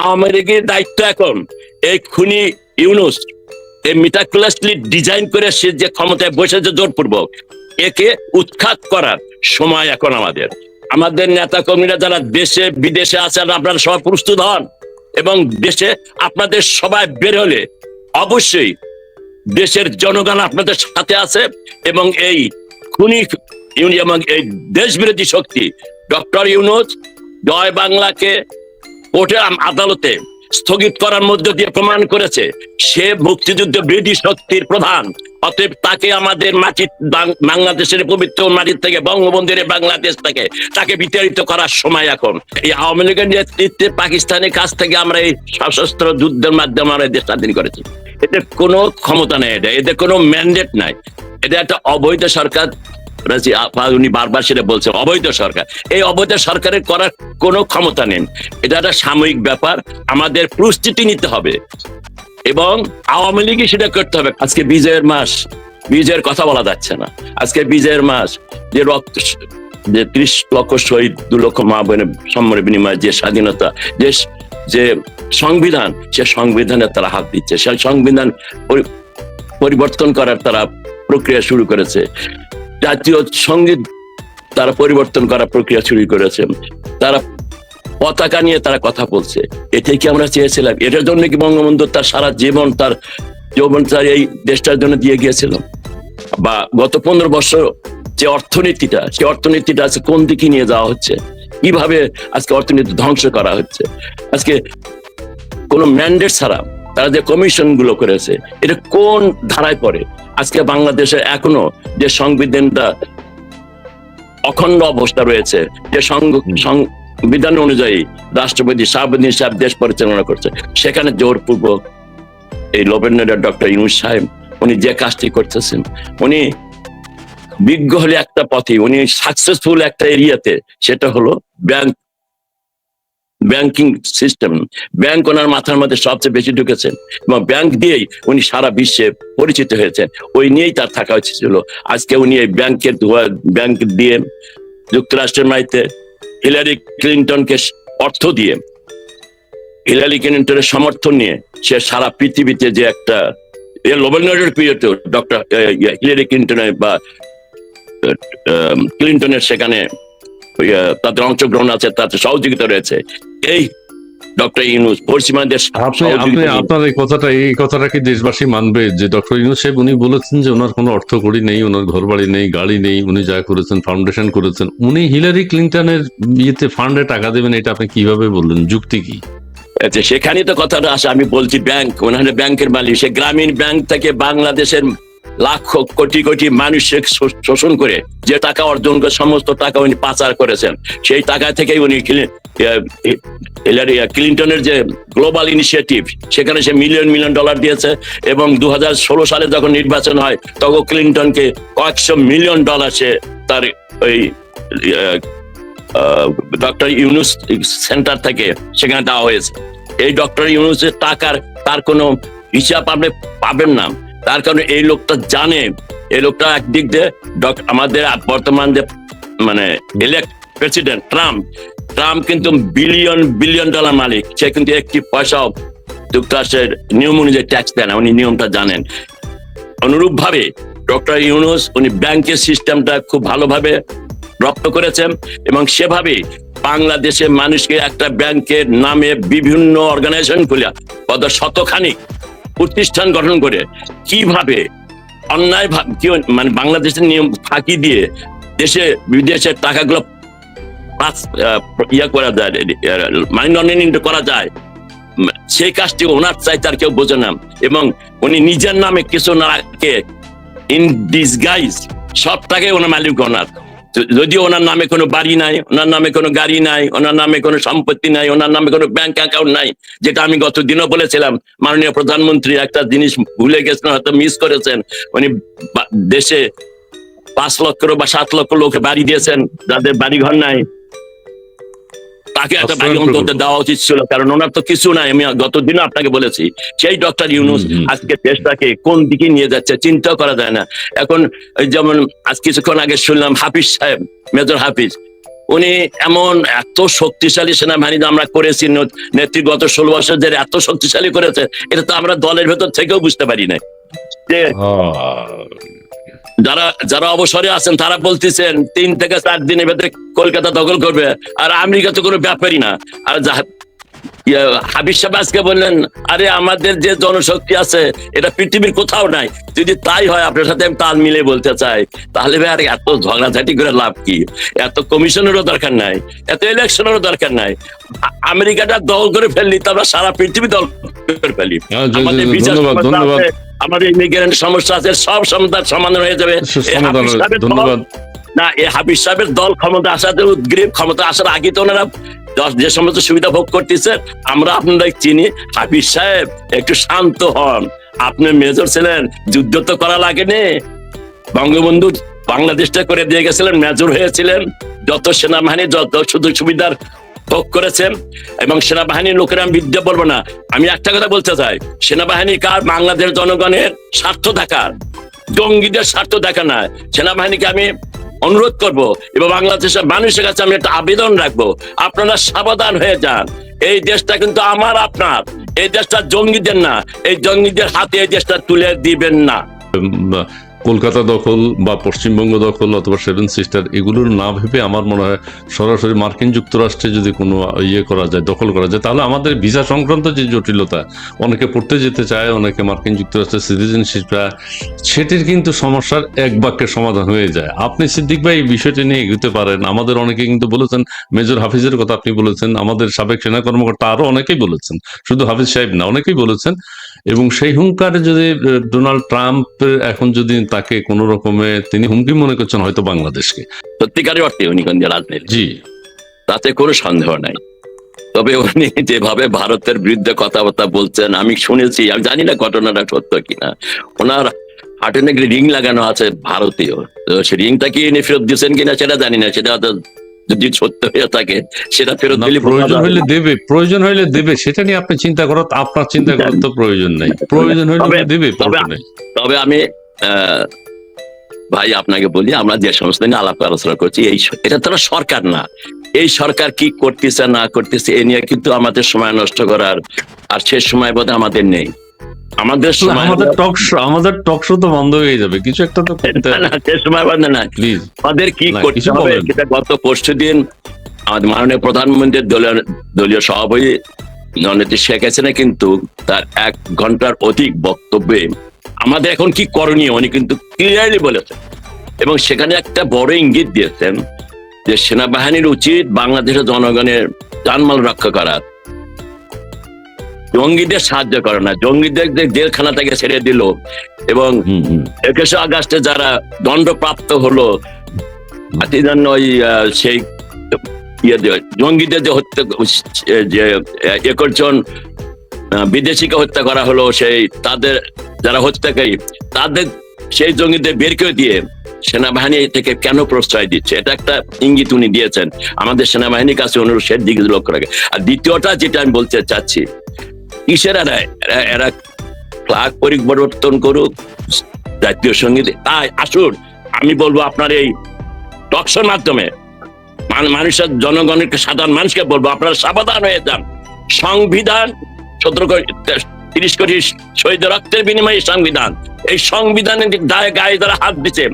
আওয়ামী লীগের দায়িত্ব এখন এই খুনি ইউনুস মিটাকুলাসলি ডিজাইন করে সে যে ক্ষমতায় বসেছে জোরপূর্বক, একে উৎখাত করার সময় এখন আমাদের। আমাদের নেতা কর্মীরা যারা দেশে, বিদেশে আছেন, আপনারা সবাই প্রস্তুত হন এবং দেশে আপনাদের সবাই বের হলে অবশ্যই দেশের জনগণ আপনাদের সাথে আছে এবং এই খুনি এবং এই দেশ বিরোধী শক্তি ডক্টর ইউনুস, জয় বাংলাকে কোর্টের আদালতে। স্থগিত করার মধ্য দিয়ে প্রমাণ করেছে, সে মুক্তিযুদ্ধ বিরোধী শক্তির প্রধান। অতএব তাকে আমাদের মাটি বাংলাদেশের পবিত্র মাটির থেকে, বঙ্গবন্ধুর বাংলাদেশ থেকে, তাকে বিতাড়িত করার সময় এখন। এই আওয়ামী লীগের নেতৃত্বে পাকিস্তানের কাছ থেকে আমরা এই সশস্ত্র যুদ্ধের মাধ্যমে আমরা দেশ স্বাধীন করেছি। এদের কোনো ক্ষমতা নেই, এটা এদের কোনো ম্যান্ডেট নাই। এটা একটা অবৈধ সরকার উনি বারবার সেটা বলছেন অবৈধ সরকার। এই অবৈধ সরকারের করার কোনো ক্ষমতা নেই। এটা একটা সাময়িক ব্যাপার, আমাদের প্রস্তুতি নিতে হবে। এবং আওয়ামী লীগই সেটা করতে হবে। আজকে বিজয়ের মাস, বিজয়ের কথা বলা যাচ্ছে না। আজকে বিজয়ের মাস, যে রক্ত যে ত্রিশ লক্ষ শহীদ, দু লক্ষ মা বোনের সম্মানের বিনিময়ে যে স্বাধীনতা, যে যে সংবিধান, সে সংবিধানে তারা হাত দিচ্ছে। সেই সংবিধান পরিবর্তন করার তারা প্রক্রিয়া শুরু করেছে। জাতীয় সংগীত তারা পরিবর্তন করার প্রক্রিয়া শুরু করেছে। তারা পতাকা নিয়ে তারা কথা বলছে। এটাই কি আমরা চেয়েছিলাম? এটার জন্য কি বঙ্গবন্ধু তার সারা জীবন তার যৌবন তার এই দেশটার জন্য দিয়ে গিয়েছিল? বা গত পনেরো বছর যে অর্থনীতিটা, সে অর্থনীতিটা আজকে কোন দিকে নিয়ে যাওয়া হচ্ছে? কীভাবে আজকে অর্থনীতি ধ্বংস করা হচ্ছে? আজকে কোনো ম্যান্ডেট ছাড়া তারা যে কমিশনগুলো করেছে এটা কোন ধারায় পড়ে? আজকে বাংলাদেশে এখনও যে সংবিধানটা অখণ্ড অবস্থা রয়েছে যে সংবিধান অনুযায়ী রাষ্ট্রপতি সাহাবুদ্দিন সাহেব দেশ পরিচালনা করছে সেখানে জোরপূর্বক এই লোবেন্দ্র ডক্টর ইউনুস সাহেব উনি যে কাজটি করতেছেন উনি বিজ্ঞ হলে একটা পথে উনি সাকসেসফুল একটা এরিয়াতে সেটা হলো ব্যাংক ব্যাংকিং সিস্টেম, ব্যাংক ওনার মাথার মধ্যে সবচেয়ে বেশি ঢুকেছেন এবং ব্যাংক দিয়েই উনি সারা বিশ্বে পরিচিত হয়েছেন। ওই নিয়েই তার থাকা উচিত ছিল। আজকে উনি এই ব্যাংকের ব্যাংক দিয়ে যুক্তরাষ্ট্রের মাইতে হিলারি ক্লিন্টনকে অর্থ দিয়ে, হিলারি ক্লিন্টনের সমর্থন নিয়ে সে সারা পৃথিবীতে যে একটা লোবেল পিরিয়ডে ডক্টর হিলারি ক্লিন্টনের বা ক্লিন্টনের সেখানে তাদের অংশগ্রহণ আছে তাতে সহযোগিতা রয়েছে। এই ডক্টর ইউনুস পশ্চিমাদের আপনি আপনার এই কথাটা এই কথাটা কি দেশবাসী মানবে? যে ডক্টর ইউনুস সাহেব উনি বলেছেন যে ওনার কোনো অর্থ কড়ি নেই ওনার ঘর বাড়ি নেই গাড়ি নেই উনি যা করেছেন ফাউন্ডেশন করেছেন। উনি হিলারি ক্লিন্টনের ইয়েতে ফান্ডে টাকা দেবেন এটা আপনি কীভাবে বললেন? যুক্তি কি? আচ্ছা সেখানেই তো কথাটা আসে আমি বলছি ব্যাংক ওনার ব্যাংকের মালিক সে গ্রামীণ ব্যাংক থেকে বাংলাদেশের লাখ কোটি কোটি মানুষের শো- শোষণ করে যে টাকা অর্জন করে সমস্ত টাকা উনি পাচার করেছেন। সেই টাকা থেকেই উনি ক্লিন্টনের যে গ্লোবাল ইনিশিয়েটিভ, সেখানে সে মিলিয়ন মিলিয়ন ডলার দিয়েছে এবং দু হাজার ষোলো সালে যখন নির্বাচন হয়, তখন ক্লিন্টনকে কয়েকশো মিলিয়ন ডলার সে তার ওই ডক্টর ইউনুস সেন্টার থেকে সেখানে দেওয়া হয়েছে। এই ডক্টর ইউনুসের টাকার, তার কোনো হিসাব আপনি পাবেন না। তার কারণে এই লোকটা জানে। এই লোকটা একদিক দিয়ে আমাদের বর্তমান যে মানে ইলেক্ট প্রেসিডেন্ট ট্রাম্প ট্রাম্প কিন্তু বিলিয়ন বিলিয়ন ডলার মালিক। সে কিন্তু একটি পয়সাও যুক্তরাষ্ট্রের নিয়ম অনুযায়ী ট্যাক্স দেয় না, উনি নিয়মটা জানেন। অনুরূপ ভাবে ডক্টর ইউনুস, উনি ব্যাংকের সিস্টেমটা খুব ভালোভাবে রপ্ত করেছেন এবং সেভাবে বাংলাদেশের মানুষকে একটা ব্যাংকের নামে বিভিন্ন অর্গানাইজেশন খুলে কত শতখানি প্রতিষ্ঠান গঠন করে কীভাবে অন্যায় মানে বাংলাদেশের নিয়ম ফাঁকি দিয়ে দেশে বিদেশের টাকাগুলো পাস- ইয়া করা যায় মানি লন্ডারিং করা যায়। সেই কাজটি ওনার চাই, তার কেউ বোঝে না। এবং উনি নিজের নামে কিছু না ইন ডিসগাইজ সবটাকে ওনার মালিক ওনার। য- যদিও ওনার নামে কোনো বাড়ি নাই, ওনার নামে কোনো গাড়ি নাই, ওনার নামে কোনো সম্পত্তি নাই, ওনার নামে কোনো ব্যাংক অ্যাকাউন্ট নাই, যেটা আমি গত দিনও বলেছিলাম, মাননীয় প্রধানমন্ত্রী একটা জিনিস ভুলে গেছেন, হয়তো মিস করেছেন, উনি দেশে পাঁচ লক্ষ বা সাত লক্ষ লোক বাড়ি দিয়েছেন, যাদের বাড়ি ঘর নাই তাকে একটা অত্যন্ত অন্তত দেওয়া উচিত ছিল কারণ ওনার তো কিছু নাই। আমি গত দিনও আপনাকে বলেছি সেই ডক্টর ইউনুস। আজকে দেশটাকে কোন দিকে নিয়ে যাচ্ছে চিন্তাও করা যায় না। এখন যেমন আজ কিছুক্ষণ আগে শুনলাম হাফিজ সাহেব মেজর হাফিজ উনি এমন এত শক্তিশালী সেনাবাহিনী আমরা করেছি ন- নেত্রী গত ষোলো বছর ধরে এত শক্তিশালী করেছে এটা তো আমরা দলের ভেতর থেকেও বুঝতে পারি না যারা যারা অবসরে আছেন তারা বলতেছেন তিন থেকে চার দিনের ভেতরে কলকাতা দখল করবে। আর আমেরিকা তো কোনো ব্যাপারই না। আর হাবিব সাহেব আজকে বললেন আরে আমাদের যে জনশক্তি আছে এটা পৃথিবীর কোথাও নাই। যদি তাই হয় আপনার সাথে আমি তাল মিলে বলতে চাই তাহলে ভাই আর এত ঝগড়াঝাটি করে লাভ কি? এত কমিশনেরও দরকার নাই এত ইলেকশনেরও দরকার নাই। আমেরিকাটা দল করে ফেললি তো আমরা সারা পৃথিবী দল করে ফেলি। হ্যাঁ, আমাদের বিচার আমাদের ইমিগ্রেন্ট সমস্যা আছে সব সমাধান সমাধান হয়ে যাবে। ধন্যবাদ। না এই হাফিজ সাহেবের দল ক্ষমতা আসাতে উদ্গ্রীব ক্ষমতা আসার আগে তো ওনারা যে সমস্ত সুবিধা ভোগ করতেছে আমরা আপনারা চিনি। হাফিজ সাহেব একটু শান্ত হন। আপনি মেজর ছিলেন যুদ্ধ তো করা লাগেনি। বঙ্গবন্ধু বাংলাদেশটা করে দিয়ে গেছিলেন মেজর হয়েছিলেন। যত সেনাবাহিনী যত সুযোগ সুবিধার ভোগ করেছেন এবং সেনাবাহিনীর লোকেরা আমি বিদ্যা বলব না। আমি একটা কথা বলতে চাই, সেনাবাহিনী কার? বাংলাদেশ জনগণের স্বার্থ দেখার, জঙ্গিদের স্বার্থ দেখা না। সেনাবাহিনীকে আমি অনুরোধ করব, এবং বাংলাদেশের মানুষের কাছে আমি একটা আবেদন রাখব, আপনারা সাবধান হয়ে যান। এই দেশটা কিন্তু আমার আপনার, এই দেশটা জঙ্গিদের না, এই জঙ্গিদের হাতে এই দেশটা তুলে দিবেন না। কলকাতা দখল বা পশ্চিমবঙ্গ দখল অথবা সেভেন সিস্টার, এগুলোর না ভেবে আমার মনে হয় সরাসরি মার্কিন যুক্তরাষ্ট্রে যদি কোনো ইয়ে করা যায়, দখল করা যায়, তাহলে আমাদের ভিসা সংক্রান্ত যে জটিলতা, অনেকে পড়তে যেতে চায়, অনেকে মার্কিন যুক্তরাষ্ট্রের সিটিজেনশিপ সেটির কিন্তু সমস্যার এক বাক্যে সমাধান হয়ে যায়। আপনি সিদ্দিক ভাই, এই বিষয়টি নিয়ে এগোতে পারেন। আমাদের অনেকে কিন্তু বলেছেন, মেজর হাফিজের কথা আপনি বলেছেন, আমাদের সাবেক সেনা কর্মকর্তা আরও অনেকেই বলেছেন, শুধু হাফিজ সাহেব না, অনেকেই বলেছেন, এবং সেই হুঙ্কারে যদি ডোনাল্ড ট্রাম্প এখন যদি তাকে কোন রকমে তিনি হুমকি মনে করছেন হয়তো বাংলাদেশকে। সত্যিকারের অর্থে উনি কিন্তু রাজনীতি। জি। তাতে কোনো সন্দেহ নাই। তবে উনি যেভাবে ভারতের বিরুদ্ধে কথাবার্তা বলছেন আমি শুনেছি আমি জানি না ঘটনাটা সত্য কিনা। ওনার হাটে নাকি রিং লাগানো আছে ভারতীয়। সে রিংটা কি এনে ফেরত দিয়েছেন কিনা সেটা জানি না। সেটা হয়তো যদি সত্য হয়ে থাকে সেটা ফেরত দিলে প্রয়োজন হইলে দেবে প্রয়োজন হইলে দেবে। সেটা নিয়ে আপনি চিন্তা করো আপনার চিন্তা করার তো প্রয়োজন নেই। প্রয়োজন হইলে দেবে তবে- আমি ভাই আপনাকে বলি আমরা যে সমস্ত নিয়ে আলাপ আলোচনা করছি এই এটা তো সরকার না। এই সরকার কি করতেছে না করতেছে এ নিয়ে কিন্তু আমাদের সময় নষ্ট করার আর শেষ সময় বোধ আমাদের নেই। আমাদের সময় আমাদের টক শো আমাদের টক শো তো বন্ধ হয়ে যাবে কিছু একটা তো না, না, সময় বোধ না। প্লিজ আমাদের কি করতে হবে সেটা গত পরশু দিন আমাদের মাননীয় প্রধানমন্ত্রীর দলীয় দলীয় সভাপতি জননেত্রী শেখ হাসিনা কিন্তু তার এক ঘণ্টার অধিক বক্তব্যে আমাদের এখন কি করণীয় উনি কিন্তু ক্লিয়ারলি বলেছেন। এবং সেখানে একটা বড় ইঙ্গিত দিয়েছেন যে সেনাবাহিনীর উচিত বাংলাদেশের জনগণের জানমাল রক্ষা করা। জঙ্গিদের সাহায্য করে না জঙ্গিদের জেলখানা থেকে ছেড়ে দিল এবং একুশে আগস্টে যারা দণ্ডপ্রাপ্ত হলো জন্য ওই সেই ইয়ে জঙ্গিদের যে হত্যা যে একর জন আহ, বিদেশিকে হত্যা করা হলো সেই তাদের যারা হত্যাকারী, তাদের সেই জঙ্গিদের বের করে দিয়ে সেনাবাহিনী থেকে কেন প্রশ্রয় দিচ্ছে? এটা একটা ইঙ্গিত উনি দিয়েছেন। আমাদের সেনাবাহিনীর কাছে অনুরোধ, সে দিকে লক্ষ্য রাখে। আর দ্বিতীয়টা যেটা আমি বলতে চাচ্ছি, কিসের এরা? এরা- ফ্লাগ পরিবর্তন করুক, জাতীয় সংগীত। তাই আসুন, আমি বলব আপনার এই টকশোর মাধ্যমে মানুষের জনগণের সাধারণ মানুষকে বলব, আপনারা সাবধান হয়ে যান। সংবিধান সতেরো কোটি তিরিশ কোটি শহীদ রক্তের বিনিময়ে সংবিধান, এই সংবিধানের গায়ে গায়ে যারা হাত দিচ্ছে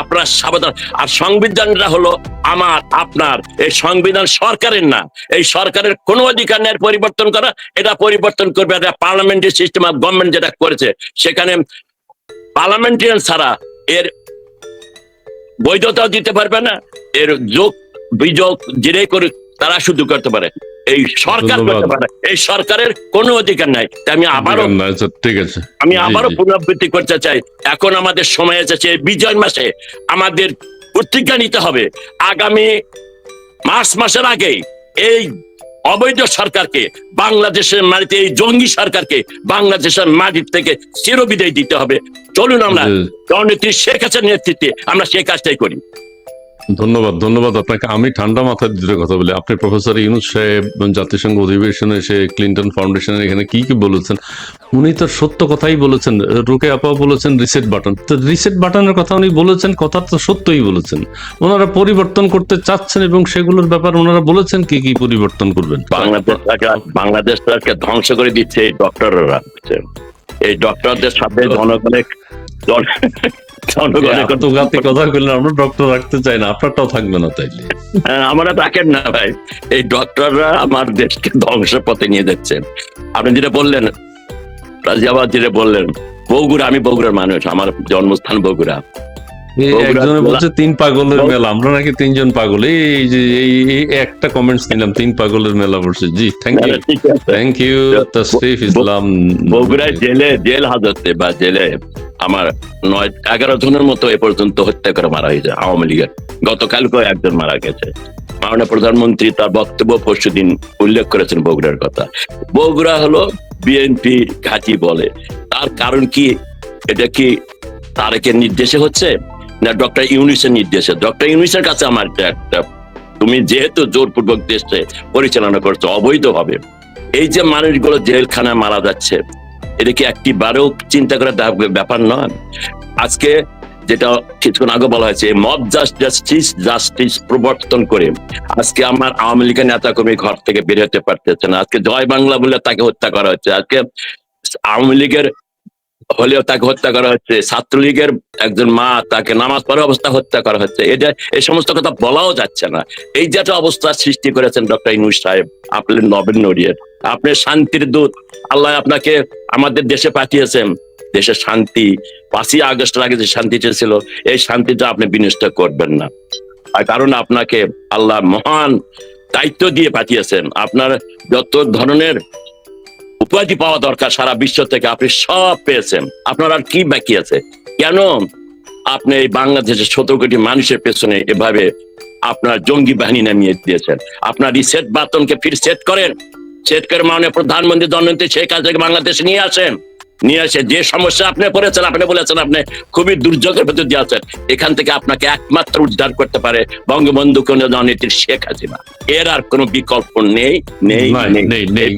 আপনার সাবধান। আর সংবিধানটা হলো আমার, আপনার। এই সংবিধান সরকারের না, এই সরকারের কোনো অধিকার নেই পরিবর্তন করা, এটা পরিবর্তন করবে এটা পার্লামেন্টারি সিস্টেম অফ গভর্নমেন্ট যেটা করেছে। সেখানে পার্লামেন্টারিয়ান ছাড়া এর বৈধতাও দিতে পারবে না, এর যোগ, বিযোগ, যেটাই করে তারা শুধু করতে পারে। এই সরকার। করতে পারে। এই সরকারের কোনো অধিকার নাই। আমি আবারও আচ্ছা, ঠিক আছে। আমি আবারও পুনরাবৃত্তি করতে চাই। এখন আমাদের সময় এসেছে বিজয় মাসে আমাদের প্রতিজ্ঞা নিতে হবে। আগামী মার্চ মাসের আগেই এই অবৈধ সরকারকে বাংলাদেশের মাটিতে এই জঙ্গি সরকারকে বাংলাদেশের মাটির থেকে চিরবিদায় দিতে হবে। চলুন আমরা। জননেত্রী শেখ হাসিনার নেতৃত্বে আমরা সেই কাজটাই করি। ধন্যবাদ ধন্যবাদ। আপনাকে আমি ঠান্ডা মাথায় দুটো কথা বলি। আপনি প্রফেসর ইউনুস সাহেব জাতিসংঘ অধিবেশনে এসে ক্লিন্টন ফাউন্ডেশনের এখানে কি কি বলেছেন? উনি তো সত্য কথাই বলেছেন। রুকে আপা বলেছেন রিসেট বাটন তো রিসেট বাটনের কথা উনি বলেছেন কথা তো সত্যই বলেছেন। ওনারা পরিবর্তন করতে চাচ্ছেন এবং সেগুলোর ব্যাপার ওনারা বলেছেন কি কি পরিবর্তন করবেন। বাংলাদেশটাকে বাংলাদেশটাকে ধ্বংস করে দিচ্ছে এই ডক্টররা এই ডক্টরদের সাথে জনগণের জন- জনগণের কোনো- আত্মঘাতী কথা বললেন আমরা ডক্টর রাখতে চাই না আপনারটাও থাকবে না তাইলে। হ্যাঁ, আমরা রাখেন না ভাই। এই ডক্টররা আমার দেশকে ধ্বংসের পথে নিয়ে যাচ্ছেন আপনি যেটা বললেন রাজিয়াবাদ যেটা বললেন বগুড়া আমি বগুড়ার মানুষ আমার জন্মস্থান বগুড়া। একজনে বলছে তিন পাগলের মেলা আমরা নাকি তিনজন পাগল। এই যে এই একটা কমেন্টস নিলাম তিন পাগলের মেলা বসে জি thank you thank you Tasrif Islam বগুড়ায় জেলে জেল হাজতে বা জেলে আমার নয় এগারো জনের মতো এ পর্যন্ত হত্যা করে মারা হয়েছে আওয়ামী লীগের। গতকালকেও একজন মারা গেছে। মাননীয় প্রধানমন্ত্রী তার বক্তব্য পরশু দিন উল্লেখ করেছেন বগুড়ার কথা। বগুড়া হলো বিএনপি ঘাঁটি বলে। তার কারণ কি? এটা কি তারেকের নির্দেশে হচ্ছে? না ডক্টর ইউনিসের নির্দেশে। ডক্টর ইউনিসের কাছে আমার একটা তুমি যেহেতু জোরপূর্বক দেশে পরিচালনা করছ, অবৈধভাবে, এই যে মানুষগুলো জেলখানায় মারা যাচ্ছে, এটা কি একটি বারেও চিন্তা করে দেখা ব্যাপার নয়? আজকে যেটা কিছুক্ষণ আগে বলা হয়েছে মব জাস্টিস জাস্টিস প্রবর্তন করে, আজকে আমার আওয়ামী লীগের নেতা কর্মী ঘর থেকে বের হতে পারতেছে না। আজকে জয় বাংলা বলে তাকে হত্যা করা হচ্ছে। আজকে আওয়ামী লীগের হলেও তাকে হত্যা করা হচ্ছে। ছাত্রলীগের একজন মা তাকে নামাজ পড়া অবস্থা হত্যা করা হচ্ছে। এটা এই সমস্ত কথা বলাও যাচ্ছে না। এই যে একটা অবস্থা সৃষ্টি করেছেন ডক্টর ইনুস সাহেব আপনার নবেন নড়িয়ে আপনি শান্তির দূত। আল্লাহ আপনাকে আমাদের দেশে পাঠিয়েছেন। দেশের শান্তি, পাঁচই আগস্টের আগে যে শান্তিটা ছিল এই শান্তিটা আপনি বিনষ্ট করবেন না। আর কারণ আপনাকে আল্লাহ মহান দায়িত্ব দিয়ে পাঠিয়েছেন। আপনার যত ধরনের উপাধি পাওয়া দরকার সারা বিশ্ব থেকে। আপনি সব পেয়েছেন। আপনার আর কি বাকি আছে? কেন? আপনি এই বাংলাদেশের সতেরো কোটি মানুষের পেছনে এভাবে আপনার জঙ্গি বাহিনী নামিয়ে দিয়েছেন। আপনার রিসেট বাতনকে ফির সেট করেন। সেট করে মাননীয় প্রধানমন্ত্রী দণ্ডনীতি শেখ হাসিনাকে বাংলাদেশে নিয়ে আসেন। নিয়ে আসে যে সমস্যা আপনি পড়েছেন আপনি বলেছেন আপনি খুবই দুর্যোগের ভেতর দিয়ে আছেন। এখান থেকে আপনাকে একমাত্র উদ্ধার করতে পারে বঙ্গবন্ধু কোন জননীতির শেখ হাসিনা। এর আর কোনো বিকল্প নেই। নেই নেই।